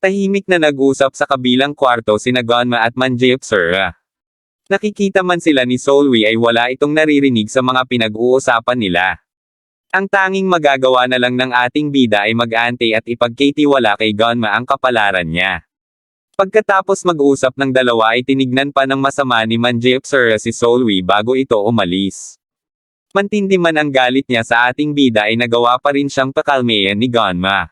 Tahimik na nag-usap sa kabilang kwarto sina Gonma at Manjeopsura. Nakikita man sila ni Solwi ay wala itong naririnig sa mga pinag-uusapan nila. Ang tanging magagawa na lang ng ating bida ay mag-ante at ipagkitiwala kay Gonma ang kapalaran niya. Pagkatapos mag-usap ng dalawa ay tinignan pa ng masama ni Manjeopsura si Solwi bago ito umalis. Mantindi man ang galit niya sa ating bida ay nagawa pa rin siyang pakalmeyan ni Gonma.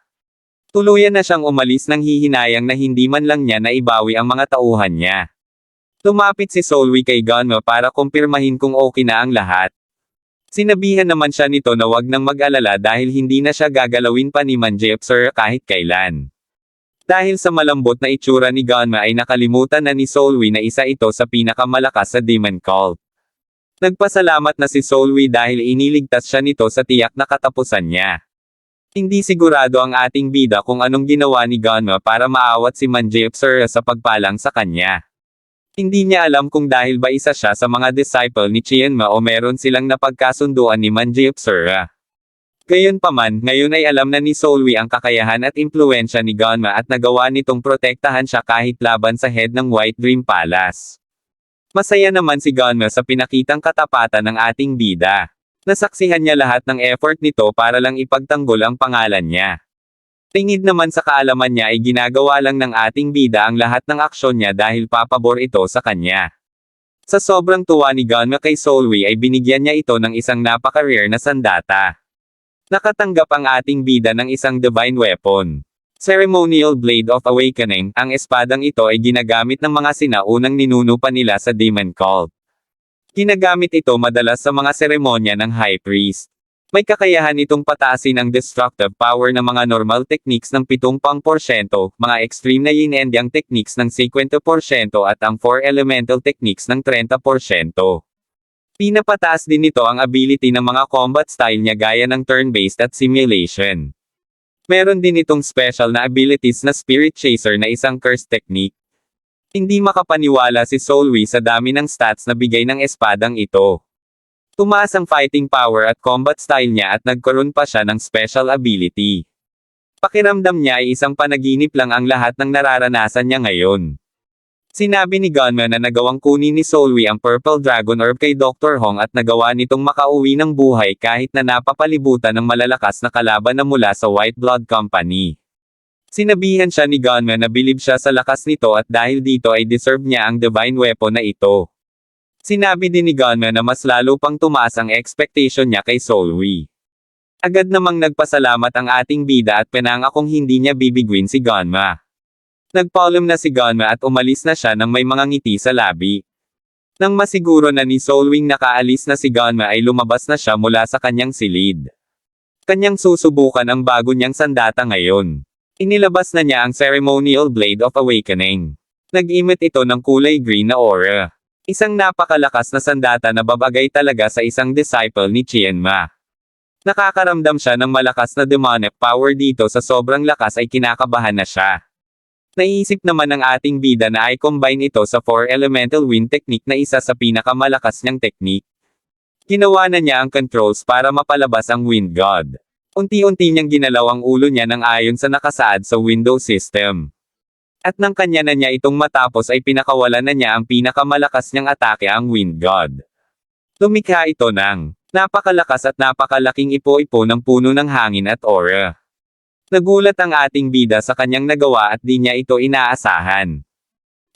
Tuluyan na siyang umalis ng hihinayang na hindi man lang niya naibawi ang mga tauhan niya. Lumapit si Solwi kay Gonma para kumpirmahin kung okay na ang lahat. Sinabihan naman siya nito na wag nang mag-alala dahil hindi na siya gagalawin pa ni Manjeopsura kahit kailan. Dahil sa malambot na itsura ni Gonma ay nakalimutan na ni Solwi na isa ito sa pinakamalakas sa Demon Cult. Nagpasalamat na si Solwi dahil iniligtas siya nito sa tiyak na katapusan niya. Hindi sigurado ang ating bida kung anong ginawa ni Gonma para maawat si Manjeopsura sa pagpalang sa kanya. Hindi niya alam kung dahil ba isa siya sa mga disciple ni Chienma o meron silang napagkasunduan ni Manjeopsura. Gayunpaman, ngayon ay alam na ni Solwi ang kakayahan at impluensya ni Gonma at nagawa nitong protektahan siya kahit laban sa head ng White Dream Palace. Masaya naman si Gonma sa pinakitang katapatan ng ating bida. Nasaksihan niya lahat ng effort nito para lang ipagtanggol ang pangalan niya. Tingid naman sa kaalaman niya ay ginagawa lang ng ating bida ang lahat ng aksyon niya dahil papabor ito sa kanya. Sa sobrang tuwa ni Gonma kay Solwi ay binigyan niya ito ng isang napaka-rare na sandata. Nakatanggap ang ating bida ng isang divine weapon. Ceremonial Blade of Awakening, ang espadang ito ay ginagamit ng mga sinaunang ninuno pa nila sa Demon Cult. Ginagamit ito madalas sa mga seremonya ng High Priest. May kakayahan itong pataasin ang destructive power ng mga normal techniques ng 70%, mga extreme na yin and yang techniques ng 50% at ang 4 elemental techniques ng 30%. Pinapataas din nito ang ability ng mga combat style niya gaya ng turn-based at simulation. Meron din itong special na abilities na Spirit Chaser na isang curse technique. Hindi makapaniwala si Solwi sa dami ng stats na bigay ng espadang ito. Tumaas ang fighting power at combat style niya at nagkaroon pa siya ng special ability. Pakiramdam niya ay isang panaginip lang ang lahat ng nararanasan niya ngayon. Sinabi ni Gunman na nagawang kunin ni Solwi ang Purple Dragon Orb kay Dr. Hong at nagawa nitong makauwi ng buhay kahit na napapalibutan ng malalakas na kalaban na mula sa White Blood Company. Sinabihan siya ni Gunman na bilib siya sa lakas nito at dahil dito ay deserve niya ang divine weapon na ito. Sinabi din ni Gunman na mas lalo pang tumaas ang expectation niya kay Solwi. Agad namang nagpasalamat ang ating bida at pinangakong hindi niya bibigwin si Gunma. Nagpaulam na si Gunma at umalis na siya nang may mga ngiti sa labi. Nang masiguro na ni Solwing nakaalis na si Gunma ay lumabas na siya mula sa kanyang silid. Kanyang susubukan ang bago niyang sandata ngayon. Inilabas na niya ang Ceremonial Blade of Awakening. Nag-imit ito ng kulay green na aura. Isang napakalakas na sandata na babagay talaga sa isang disciple ni Chienma. Nakakaramdam siya ng malakas na demonic power dito sa sobrang lakas ay kinakabahan na siya. Naiisip naman ng ating bida na ay combine ito sa 4 elemental wind technique na isa sa pinakamalakas niyang technique. Ginawa na niya ang controls para mapalabas ang wind god. Unti-unti niyang ginalaw ang ulo niya ng ayon sa nakasaad sa Windows system. At nang kanya na niya itong matapos ay pinakawalan na niya ang pinakamalakas niyang atake ang Wind God. Lumikha ito ng napakalakas at napakalaking ipo-ipo ng puno ng hangin at aura. Nagulat ang ating bida sa kanyang nagawa at di niya ito inaasahan.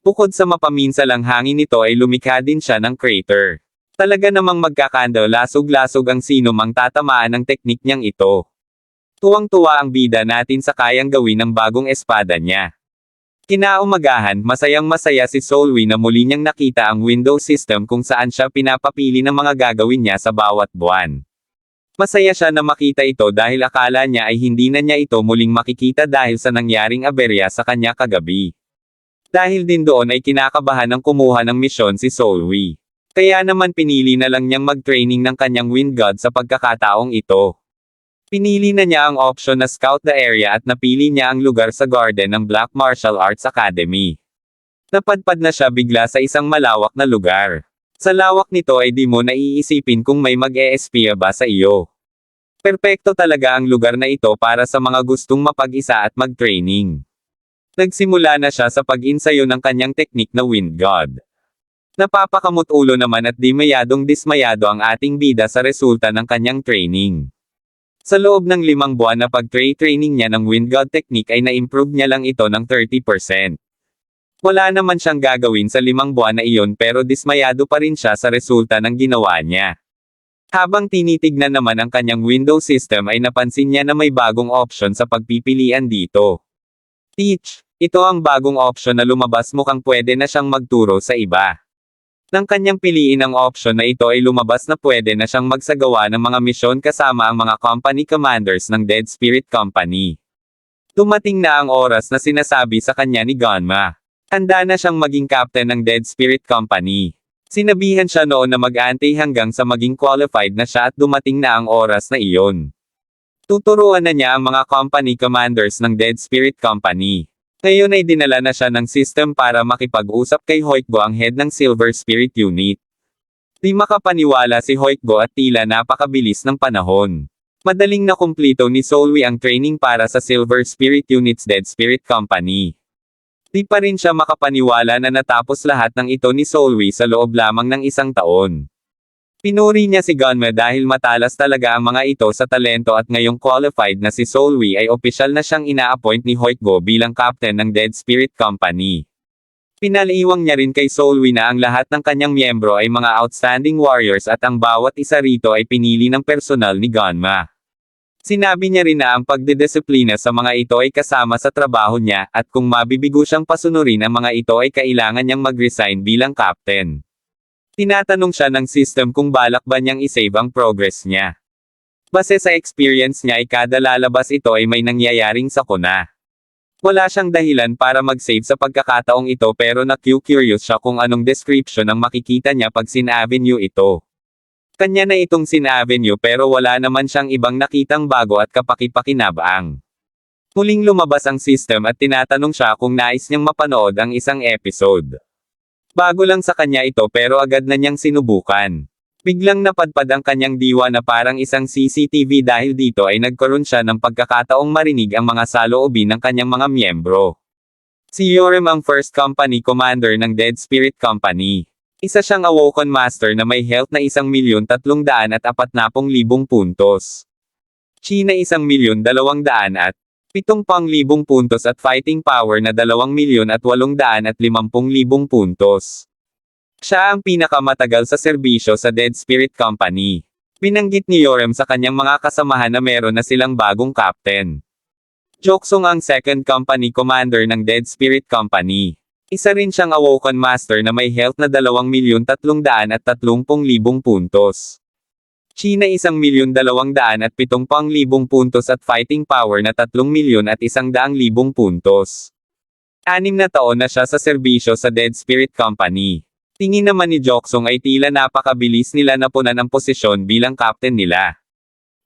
Bukod sa mapaminsalang hangin nito ay lumikha din siya ng crater. Talaga namang magkakando lasog-lasog ang sino mang tatamaan ng teknik niyang ito. Tuwang-tuwa ang bida natin sa kayang gawin ng bagong espada niya. Kinaumagahan, masayang masaya si Solwi na muli niyang nakita ang Windows system kung saan siya pinapapili ng mga gagawin niya sa bawat buwan. Masaya siya na makita ito dahil akala niya ay hindi na niya ito muling makikita dahil sa nangyaring aberya sa kanya kagabi. Dahil din doon ay kinakabahan ng kumuha ng misyon si Solwi. Kaya naman pinili na lang niyang mag-training ng kanyang wind god sa pagkakataong ito. Pinili na niya ang option na scout the area at napili niya ang lugar sa garden ng Black Martial Arts Academy. Napadpad na siya bigla sa isang malawak na lugar. Sa lawak nito ay di mo naiisipin kung may mag-e-espia ba sa iyo. Perpekto talaga ang lugar na ito para sa mga gustong mapag-isa at mag-training. Nagsimula na siya sa pag-insayo ng kanyang teknik na Wind God. Napapakamot-ulo naman at di mayadong dismayado ang ating bida sa resulta ng kanyang training. Sa loob ng limang buwan na pag-training niya ng Wind God technique ay na-improve niya lang ito ng 30%. Wala naman siyang gagawin sa limang buwan na iyon pero dismayado pa rin siya sa resulta ng ginawa niya. Habang tinitignan naman ang kanyang Windows system ay napansin niya na may bagong option sa pagpipilian dito. Teach, ito ang bagong option na lumabas mukhang pwede na siyang magturo sa iba. Nang kanyang piliin ang option na ito ay lumabas na pwede na siyang magsagawa ng mga misyon kasama ang mga company commanders ng Dead Spirit Company. Dumating na ang oras na sinasabi sa kanya ni Ganma. Handa na siyang maging captain ng Dead Spirit Company. Sinabihan siya noon na mag-aantay hanggang sa maging qualified na siya at dumating na ang oras na iyon. Tuturuan na niya ang mga company commanders ng Dead Spirit Company. Ngayon ay dinala na siya ng system para makipag-usap kay Hoikgo ang head ng Silver Spirit Unit. Di makapaniwala si Hoikgo at tila napakabilis ng panahon. Madaling na kumplito ni Solwi ang training para sa Silver Spirit Unit's Dead Spirit Company. Di pa rin siya makapaniwala na natapos lahat ng ito ni Solwi sa loob lamang ng isang taon. Pinuri niya si Gunma dahil matalas talaga ang mga ito sa talento at ngayong qualified na si Solwi ay opisyal na siyang ina-appoint ni Hoikgo bilang captain ng Dead Spirit Company. Pinaliwang niya rin kay Solwi na ang lahat ng kanyang miyembro ay mga outstanding warriors at ang bawat isa rito ay pinili ng personal ni Gunma. Sinabi niya rin na ang pagdidisiplina sa mga ito ay kasama sa trabaho niya at kung mabibigo siyang pasunurin ang mga ito ay kailangan niyang mag-resign bilang captain. Tinatanong siya ng system kung balak ba niyang isave ang progress niya. Base sa experience niya ay kada lalabas ito ay may nangyayaring sakuna. Wala siyang dahilan para mag-save sa pagkakataong ito pero na-curious siya kung anong description ang makikita niya pag Sin Avenue ito. Kanya na itong Sin Avenue pero wala naman siyang ibang nakitang bago at kapaki-pakinabaang. Muling lumabas ang system at tinatanong siya kung nais niyang mapanood ang isang episode. Bago lang sa kanya ito pero agad na niyang sinubukan. Biglang napadpad ang kanyang diwa na parang isang CCTV dahil dito ay nagkaroon siya ng pagkakataong marinig ang mga saloobin ng kanyang mga miyembro. Si Yorem ang first company commander ng Dead Spirit Company. Isa siyang Awoken Master na may health na isang milyon tatlong daan at apat napong libong puntos. China isang milyon dalawang daan at Pitong pang libong puntos at fighting power na dalawang milyon at walong daan at limampung libong puntos. Siya ang pinakamatagal sa serbisyo sa Dead Spirit Company. Binanggit ni Yorem sa kanyang mga kasamahan na meron na silang bagong captain. Joksong ang second company commander ng Dead Spirit Company. Isa rin siyang Awoken Master na may health na dalawang milyon tatlong daan at tatlumpong libong puntos. China isang milyon dalawang daan at pitong pang libong puntos at fighting power na tatlong milyon at isang daang libong puntos. Anim na taon na siya sa serbisyo sa Dead Spirit Company. Tingin naman ni Joksong ay tila napakabilis nila napunan ang posisyon bilang captain nila.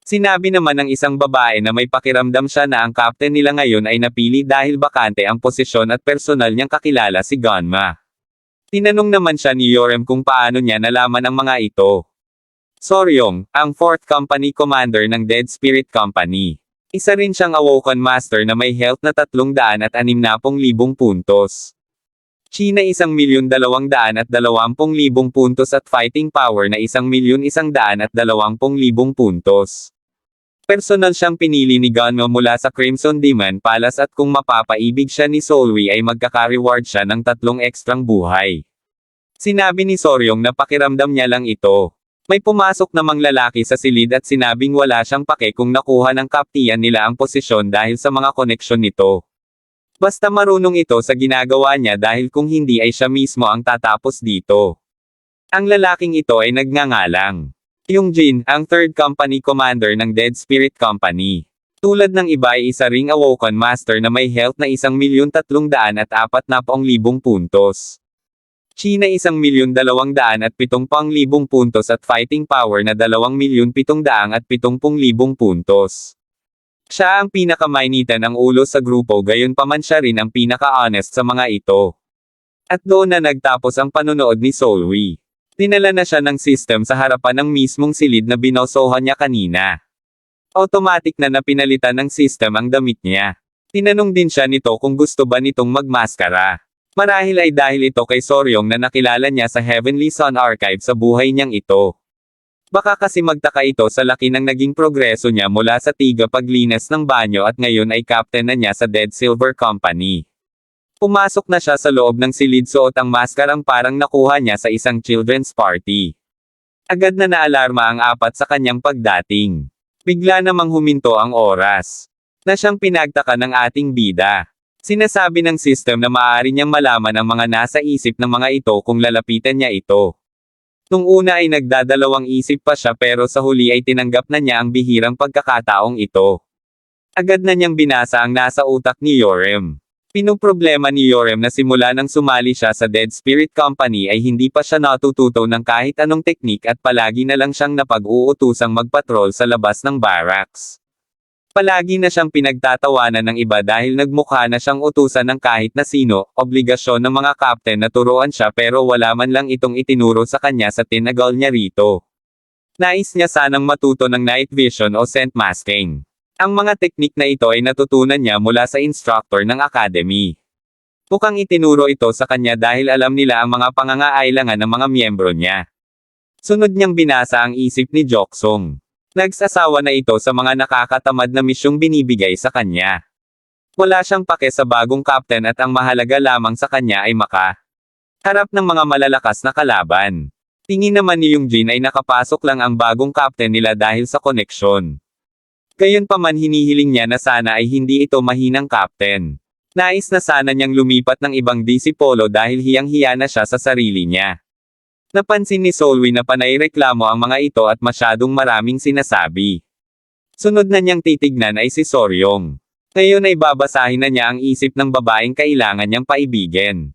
Sinabi naman ng isang babae na may pakiramdam siya na ang captain nila ngayon ay napili dahil bakante ang posisyon at personal niyang kakilala si Gunma. Tinanong naman siya ni Yorem kung paano niya nalaman ang mga ito. Soryong, ang fourth company commander ng Dead Spirit Company. Isa rin siyang Awoken Master na may health na tatlong daan at anim na pong libong puntos. China isang milyon dalawang daan at dalawampung libong puntos at fighting power na isang milyon isang daan at dalawampung libong puntos. Personal siyang pinili ni Gunmo mula sa Crimson Demon Palace at kung mapapaibig siya ni Solwi ay magkaka-reward siya ng tatlong ekstrang buhay. Sinabi ni Soryong na pakiramdam niya lang ito. May pumasok namang lalaki sa silid at sinabing wala siyang pake kung nakuha ng kaptiyan nila ang posisyon dahil sa mga koneksyon nito. Basta marunong ito sa ginagawa niya dahil kung hindi ay siya mismo ang tatapos dito. Ang lalaking ito ay nagngangalang. Yung Jin, ang third company commander ng Dead Spirit Company. Tulad ng iba ay isa ring Awoken Master na may health na isang milyon tatlong daan at apat na libong puntos. China isang milyon dalawang daan at pitong pang libong puntos at fighting power na dalawang milyon pitong daang at pitong pung libong puntos. Siya ang pinakamainitan ng ulo sa grupo gayon pa man siya rin ang pinaka-honest sa mga ito. At doon na nagtapos ang panonood ni Solwi. Dinala na siya ng system sa harapan ng mismong silid na binosohan niya kanina. Automatic na napinalitan ng system ang damit niya. Tinanong din siya nito kung gusto ba nitong magmaskara. Marahil ay dahil ito kay Soryong na nakilala niya sa Heavenly Sun Archive sa buhay niyang ito. Baka kasi magtaka ito sa laki ng naging progreso niya mula sa tiga paglinis ng banyo at ngayon ay captain na niya sa Dead Silver Company. Pumasok na siya sa loob ng silid suot ang maskarang parang nakuha niya sa isang children's party. Agad na naalarma ang apat sa kanyang pagdating. Bigla namang huminto ang oras. Na siyang pinagtaka ng ating bida. Sinasabi ng system na maaari niyang malaman ang mga nasa isip ng mga ito kung lalapitan niya ito. Nung una ay nagdadalawang isip pa siya pero sa huli ay tinanggap na niya ang bihirang pagkakataong ito. Agad na niyang binasa ang nasa utak ni Yorem. Pinoproblema ni Yorem na simula nang sumali siya sa Dead Spirit Company ay hindi pa siya natututo ng kahit anong teknik at palagi na lang siyang napag-uutusang magpatrol sa labas ng barracks. Palagi na siyang pinagtatawanan ng iba dahil nagmukha na siyang utusan ng kahit na sino, obligasyon ng mga captain na turuan siya pero wala man lang itong itinuro sa kanya sa tinagal niya rito. Nais niya sanang matuto ng night vision o scent masking. Ang mga teknik na ito ay natutunan niya mula sa instructor ng academy. Mukhang itinuro ito sa kanya dahil alam nila ang mga pangangailangan ng mga miyembro niya. Sunod niyang binasa ang isip ni Joksong. Nagsasawa na ito sa mga nakakatamad na misyong binibigay sa kanya. Wala siyang pake sa bagong captain at ang mahalaga lamang sa kanya ay maka. Harap ng mga malalakas na kalaban. Tingin naman ni Jin ay nakapasok lang ang bagong captain nila dahil sa koneksyon. Gayunpaman hinihiling niya na sana ay hindi ito mahinang captain. Nais na sana niyang lumipat ng ibang disipolo dahil hiyang-hiya na siya sa sarili niya. Napansin ni Solwi na panay reklamo ang mga ito at masyadong maraming sinasabi. Sunod na niyang titignan ay si Soryong. Ngayon ay babasahin na niya ang isip ng babaeng kailangan niyang paibigin.